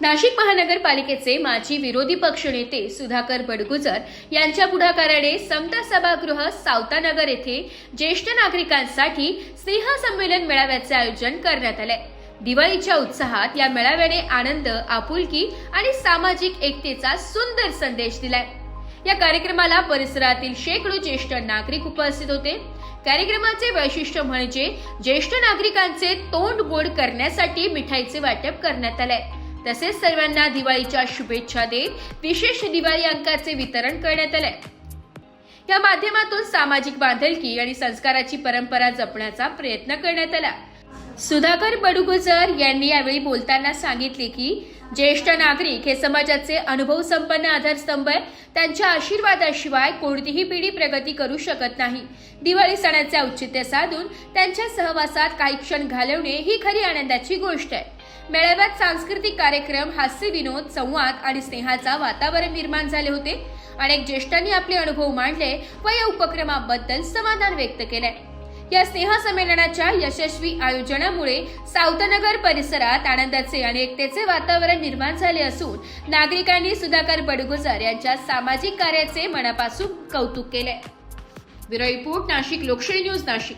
नाशिक महानगरपालिकेचे माजी विरोधी पक्षनेते सुधाकर बडगुजर यांच्या पुढाकाराने समता सभागृह सावतानगर येथे ज्येष्ठ नागरिकांसाठी स्नेह संमेलन मेळाव्याचे आयोजन करण्यात आले. दिवाळीच्या उत्साहात या मेळाव्याने आनंद आपुलकी आणि सामाजिक एकतेचा सुंदर संदेश दिलाय. या कार्यक्रमाला परिसरातील शेकडो ज्येष्ठ नागरिक उपस्थित होते. कार्यक्रमाचे वैशिष्ट्य म्हणजे ज्येष्ठ नागरिकांचे तोंड गोड करण्यासाठी मिठाईचे वाटप करण्यात आले तसेच सर्वांना दिवाळीच्या शुभेच्छा देत विशेष दिवाळी अंकाचे वितरण करण्यात आले या माध्यमातून सामाजिक बांधिलकी आणि संस्काराची परंपरा जपण्याचा प्रयत्न करण्यात आला. सुधाकर बडुगुजर यांनी यावेळी बोलताना सांगितले की ज्येष्ठ नागरिक हे समाजाचे अनुभव संपन्न आधारस्तंभ आहे त्यांच्या आशीर्वादाशिवाय कोणतीही पिढी प्रगती करू शकत नाही. दिवाळी सणाचे औचित्य साधून त्यांच्या सहवासात काही क्षण घालवणे ही खरी आनंदाची गोष्ट आहे. मेळाव्यात सांस्कृतिक कार्यक्रम हास्य विनोद संवाद आणि स्नेहाचा वातावरण निर्माण झाले होते. अनेक ज्येष्ठांनी आपले अनुभव मांडले व या उपक्रमाबद्दल समाधान व्यक्त केलंय. या स्नेह संमेलनाच्या यशस्वी आयोजनामुळे सावतनगर परिसरात आनंदाचे आणि एकतेचे वातावरण निर्माण झाले असून नागरिकांनी सुधाकर बडगुजर यांच्या सामाजिक कार्याचे मनापासून कौतुक केले. ब्युरो रिपोर्ट नाशिक लोकशाही न्यूज नाशिक.